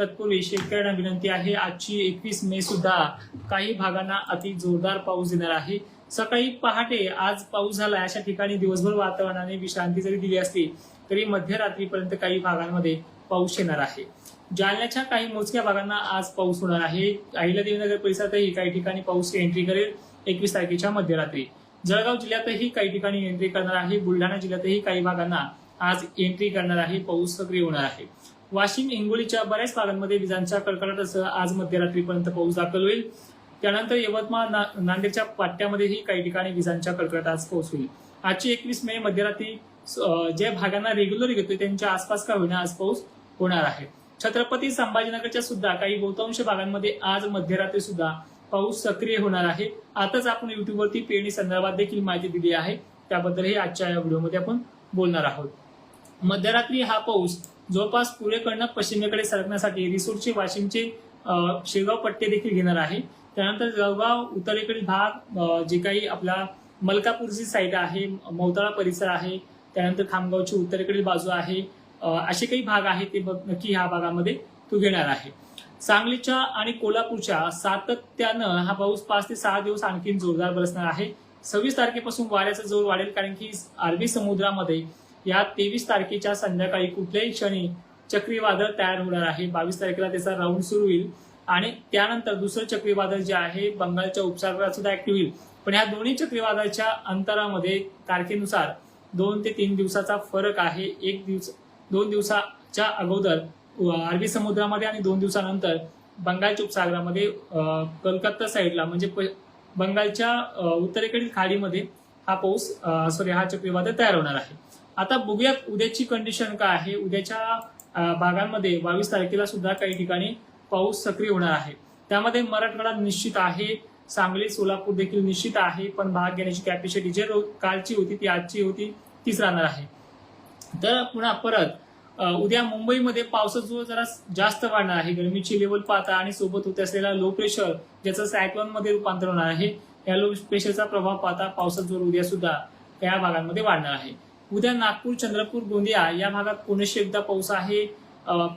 तत्पूर्वी शेतकऱ्यांना विनंती आहे आजची एकवीस मे सुद्धा काही भागांना अति जोरदार पाऊस येणार आहे. सकाळी पहाटे आज पाऊस झाला अशा ठिकाणी दिवसभर वातावरणाने विश्रांती जरी दिली असली तरी मध्यरात्रीपर्यंत काही भागांमध्ये पाऊस येणार आहे. जालन्याच्या काही मोजक्या भागांना आज पाऊस होणार आहे. अहिल्यादेवीनगर परिसरातही काही ठिकाणी पाऊस एंट्री करेल एकवीस तारखेच्या मध्यरात्री. जळगाव जिल्ह्यातही काही ठिकाणी एंट्री करणार आहे. बुलढाणा जिल्ह्यातही काही भागांना आज एंट्री करणार आहे. पाऊस सक्रिय होणार आहे. वाशिम हिंगोलीच्या बऱ्याच भागांमध्ये विजांच्या कडकडाटासह आज मध्यरात्रीपर्यंत पाऊस दाखल होईल. त्यानंतर यवतमाळ ना- नांदेडच्या पाट्यामध्येही काही ठिकाणी विजांच्या कडकडाटास पाऊस होईल आजची एकवीस मे मध्यरात्री जे ज्या भागांना रेग्युलर घेतोय त्यांच्या आसपास का होईना आज पाऊस होणार आहे. छत्रपती संभाजीनगरच्या सुद्धा काही बहुतांश भागांमध्ये आज मध्यरात्री सुद्धा पाऊस सक्रिय होणार आहे. आताच आपण युट्यूबवरती पेरणी संदर्भात देखील माहिती दिली आहे. त्याबद्दलही आजच्या या व्हिडिओमध्ये आपण बोलणार आहोत. मध्यरात्री हा पाऊस जवळपास पूर्वेकडनं पश्चिमेकडे सरकण्यासाठी रिसोडचे वाशिमचे शेगाव पट्टे देखील घेणार आहे. त्यानंतर जळगाव उत्तरेकडील भाग जे काही आपला मलकापूरची साईड आहे मौताळा परिसर आहे त्यानंतर खामगावची उत्तरेकडील बाजू आहे असे काही भाग आहेत ते बघ- नक्की ह्या भागामध्ये तो घेणार आहे. सांगलीच्या आणि कोल्हापूरच्या सातत्यानं हा पाऊस पाच ते सहा दिवस आणखी जोरदार बरसणार आहे. सव्वीस तारखेपासून वाऱ्याचा जोर वाढेल कारण की अरबी समुद्रामध्ये या तेवीस तारखेच्या संध्याकाळी कुठल्याही क्षणी चक्रीवादळ तयार होणार आहे. बावीस तारखेला त्याचा राऊंड सुरू होईल. आणि त्यानंतर दुसरं चक्रीवादळ जे आहे बंगालच्या उपसागरात सुद्धा ऍक्टिव्ह होईल. पण ह्या दोन्ही चक्रीवादळाच्या अंतरामध्ये तारखेनुसार दोन ते तीन दिवसाचा फरक आहे. एक दिवस दोन दिवसाच्या अगोदर अरबी समुद्रामध्ये आणि दोन दिवसानंतर बंगालच्या उपसागरामध्ये कलकत्ता साईडला म्हणजे बंगालच्या उत्तरेकडील खाडीमध्ये हा पाऊस सॉरी हा चक्रीवादळ तयार होणार आहे. आता बघूयात उद्याची कंडिशन काय आहे. उद्याच्या भागांमध्ये बावीस तारखेला सुद्धा काही ठिकाणी पाऊस सक्रिय होणार आहे. त्यामध्ये मराठवाडा निश्चित आहे. सांगली सोलापूर देखील निश्चित आहे. पण भाग घेण्याची कॅपॅसिटी जे कालची होती ती आजची होती तीच राहणार आहे. तर पुन्हा परत उद्या मुंबईमध्ये पावसाचा जोर जरा जास्त वाढणार आहे. गरमीची लेवल पाहता आणि सोबत होते असलेला लो प्रेशर ज्याचं सायक्लॉनमध्ये रूपांतर होणार आहे या लो प्रेशरचा प्रभाव पाहता पावसाचा जोर उद्या सुद्धा या भागांमध्ये वाढणार आहे. उद्या नागपूर चंद्रपूर गोंदिया या भागात पुणेशी एकदा पाऊस आहे.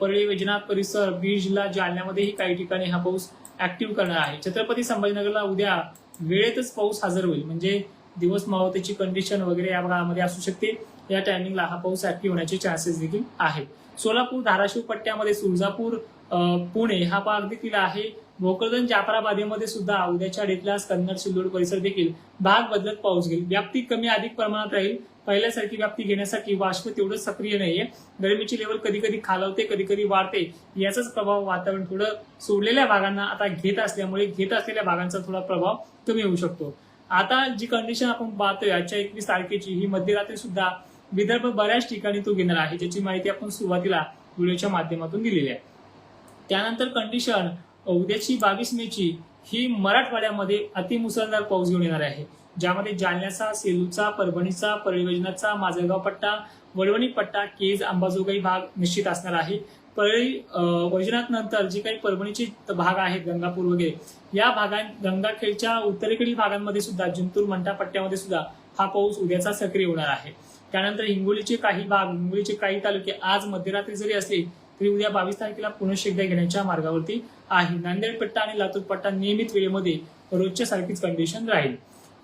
परळी वैजनाथ परिसर बीड जिल्हा जालन्यामध्येही काही ठिकाणी हा पाऊस ऍक्टिव्ह करणार आहे. छत्रपती संभाजीनगरला उद्या वेळेतच पाऊस हजर होईल. म्हणजे दिवस मावतेची कंडिशन वगैरे या भागामध्ये असू शकते. या टायमिंगला हा पाऊस ऍक्टिव्ह होण्याचे चान्सेस देखील आहेत. सोलापूर धाराशिव पट्ट्यामध्ये सुळजापूर पुणे हा भाग देखील आहे. भोकरदन जाफराबादेमध्ये सुद्धा उद्याच्या डेटला कन्नड सिल्लोड परिसर देखील भाग बदलत पाऊस घेईल. व्याप्ती कमी अधिक प्रमाणात राहील. पहिल्यासारखी व्याप्ती घेण्यासाठी वाष्प तेवढं सक्रिय नाहीये. गरमीची लेवल कधी कधी खालवते कधी कधी वाढते. याचाच प्रभाव वातावरण थोडं सोडलेल्या भागांना आता घेत असल्यामुळे घेत असलेल्या भागांचा थोडा प्रभाव कमी होऊ शकतो. आता जी कंडिशन आपण पाहतोय आजच्या एकवीस तारखेची ही मध्यरात्री सुद्धा विदर्भ बऱ्याच ठिकाणी तो घेणार आहे ज्याची माहिती आपण सुरुवातीला व्हिडिओच्या माध्यमातून दिलेली आहे. त्यानंतर कंडिशन उद्याची बावीस मेची ही मराठवाड्यामध्ये अतिमुसळधार पाऊस घेऊन येणार आहे. ज्यामध्ये जालन्याचा सेलूचा परभणीचा परळी वैजनाथचा माजलगाव पट्टा वळवणी पट्टा केज अंबाजोगाई भाग निश्चित असणार आहे. परळी अं, वैजनाथ नंतर जे काही परभणीचे भाग आहेत गंगापूर वगैरे या भागात गंगाखेडच्या उत्तरेकडील भागांमध्ये सुद्धा जिंतूर मंठा पट्ट्यामध्ये सुद्धा हा पाऊस उद्याचा सक्रिय होणार आहे. त्यानंतर हिंगोलीचे काही भाग हिंगोलीचे काही तालुके आज मध्यरात्री जरी असले तरी उद्या बावीस तारखेला पुनश्च एकदा घेण्याच्या मार्गावरती आहे. नांदेड पट्टा आणि लातूर पट्टा नियमित वेळेमध्ये रोजच्या सारखीच कंडिशन राहील.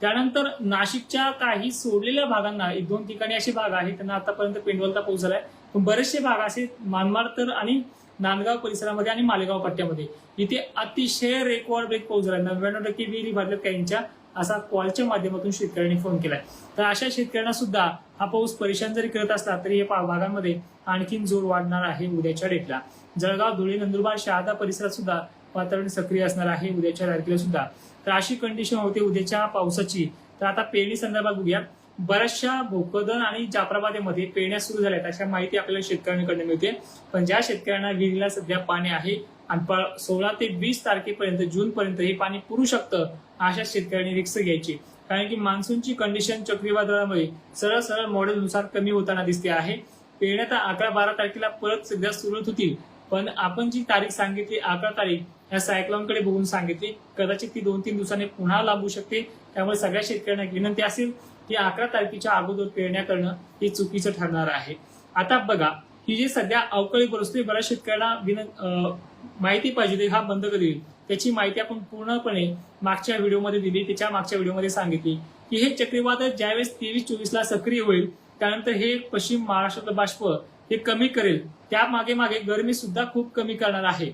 त्यानंतर नाशिकच्या काही सोडलेल्या भागांना एक दोन ठिकाणी असे भाग आहेत त्यांना आतापर्यंत पेंडवलता पाऊस झालाय पण बरेचसे भाग असे मानमाड तर आणि नांदगाव परिसरामध्ये आणि मालेगाव पट्ट्यामध्ये. इथे अतिशय रेकॉर्ड ब्रेक पाऊस झाला नव्याण्णव टक्के विहिरी भरल्यात काहींच्या असा कॉलच्या माध्यमातून शेतकऱ्यांनी फोन केलाय. तर अशा शेतकऱ्यांना सुद्धा हा पाऊस परेशान जरी करत असला तरी या भागांमध्ये आणखीन जोर वाढणार आहे उद्याच्या डेटला. जळगाव धुळे नंदुरबार शहादा परिसरात सुद्धा वातावरण सक्रिय असणार आहे उद्याच्या तारखेला सुद्धा. तर अशी कंडिशन होते उद्याच्या पावसाची. तर आता पेरणी संदर्भात बघूया बऱ्याचशा भोकदन आणि जाफराबादेमध्ये पेरण्या सुरू झाल्यात अशा माहिती आपल्याला शेतकऱ्यांकडून मिळते. पण ज्या शेतकऱ्यांना विहिरीला सध्या पाणी आहे आणि सोळा ते वीस तारखेपर्यंत जून पर्यंत हे पाणी पुरू शकतं अशा शेतकऱ्यांनी रिक्स घ्यायची. कारण की मान्सूनची कंडिशन चक्रीवादळामुळे सरळ सरळ मॉडेलनुसार कमी होताना दिसते आहे. पेरण्या तर अकरा बारा तारखेला परत सध्या सुरळीत होतील. पण आपण जी तारीख सांगितली अकरा तारीख या सायक्लॉनकडे बघून सांगितली कदाचित ती दोन तीन दिवसांनी पुन्हा लांबू शकते. त्यामुळे सगळ्या शेतकऱ्यांना विनंती असेल की अकरा तारखेच्या अगोदर पेरण्या करणं हे चुकीचं ठरणार आहे. आता बघा ही जी सध्या अवकाळी परिस्थिती बऱ्याच शेतकऱ्यांना विनं माहिती पाहिजे हा बंद कधी होईल त्याची माहिती आपण पूर्णपणे मागच्या व्हिडिओमध्ये दिली त्याच्या मागच्या व्हिडिओमध्ये सांगितली. की हे चक्रीवादळ ज्यावेळेस तेवीस चोवीसला सक्रिय होईल त्यानंतर हे पश्चिम महाराष्ट्रातलं बाष्प हे कमी करेल. त्या मागे मागे गरमी सुद्धा खूप कमी करणार आहे.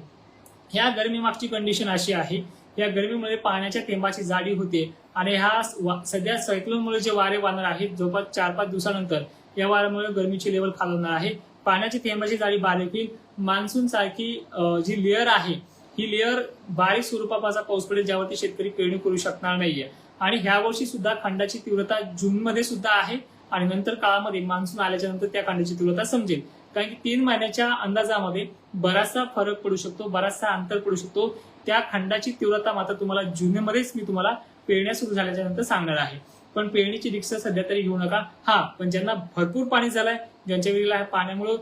ह्या गरमी मागची कंडिशन अशी आहे या गरमीमुळे पाण्याच्या थेंबाची जाडी होते आणि ह्या वा- सध्या सायक्लोनमुळे जे वारे वाहणार आहेत जवळपास चार पाच दिवसानंतर या वाऱ्यामुळे गरमीची लेवल खालवणार आहे. पाण्याची थेंबाची जाडी बारीक होईल. मान्सून सारखी जी लेअर आहे ही लेअर बारीक स्वरूपाचा पाऊस पडेल ज्यावरती शेतकरी पेरणी करू शकणार नाहीये. आणि ह्या वर्षी सुद्धा खंडाची तीव्रता जून मध्ये सुद्धा आहे आणि नंतर काळामध्ये मान्सून आल्याच्यानंतर त्या खंडाची तीव्रता समजेल. कारण की तीन महिन्याच्या अंदाजामध्ये बराचसा फरक पडू शकतो बराचसा अंतर पडू शकतो. त्या खंडाची तीव्रता मात्र तुम्हाला जूनमध्येच मी तुम्हाला पेरण्या सुरू झाल्याच्यानंतर सांगणार आहे. पण पेरणीची रिक्स सध्या तरी घेऊ नका. हा पण ज्यांना भरपूर पाणी झालंय ज्यांच्या वेळेला पाण्यामुळे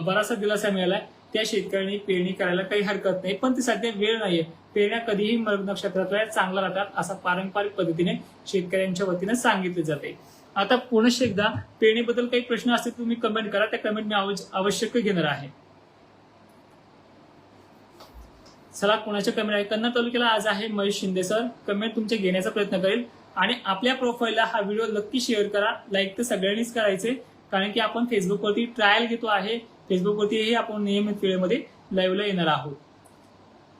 बराचसा दिलासा मिळालाय त्या शेतकऱ्यांनी पेरणी करायला काही हरकत नाही पण ती सध्या वेळ नाहीये. पेरण्या कधीही मग नक्षत्रात चांगला राहतात असा पारंपरिक पद्धतीने शेतकऱ्यांच्या वतीने सांगितले जाते आता पुनश एकदा पेरणीबद्दल काही प्रश्न असतील तुम्ही कमेंट करा त्या कमेंट मी आवश्यक घेणार आहे. चला कोणाच्या कमेंट आहे कन्नड तालुक्याला आज आहे महेश शिंदे सर. कमेंट तुमचे घेण्याचा प्रयत्न करेल. आणि आपल्या प्रोफाईलला हा व्हिडिओ नक्की शेअर करा. लाईक तर सगळ्यांनीच करायचे. कारण की आपण फेसबुकवरती ट्रायल घेतो आहे. फेसबुकवरतीही आपण नियमित वेळेमध्ये लाईव्हला येणार आहोत.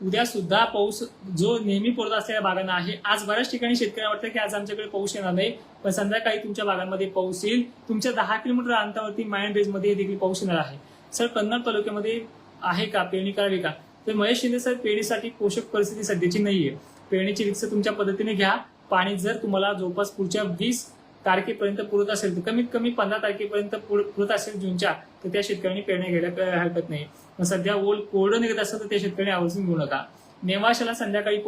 उद्या सुद्धा पाऊस जो नेहमी पडत असलेल्या भागांना आहे आज बऱ्याच ठिकाणी शेतकऱ्यांना वाटतं की आज आमच्याकडे पाऊस येणार नाही पण संध्याकाळी तुमच्या भागांमध्ये पाऊस येईल. तुमच्या दहा किलोमीटर अंतरावरती माइंड बेजमध्ये देखील पाऊस येणार आहे. सर कन्नड तालुक्यामध्ये आहे का? पेरणी करावी का? तर महेश शिंदे सर पेरणीसाठी पोषक परिस्थिती सध्याची नाहीये. पेरणीची रिक्स तुमच्या पद्धतीने घ्या. पाणी जर तुम्हाला जवळपास पुढच्या वीस तारखेपर्यंत पुरत असेल तर कमीत कमी पंधरा तारखेपर्यंत पुर- पुरत असेल जूनच्या तर त्या शेतकऱ्यांनी पेरण्या घ्यायला हरकत नाही. मग सध्या ओल कोरडं निघत असेल तर त्या शेतकऱ्यांनी आवर्जून घेऊ नका. नेवाशाला संध्याकाळी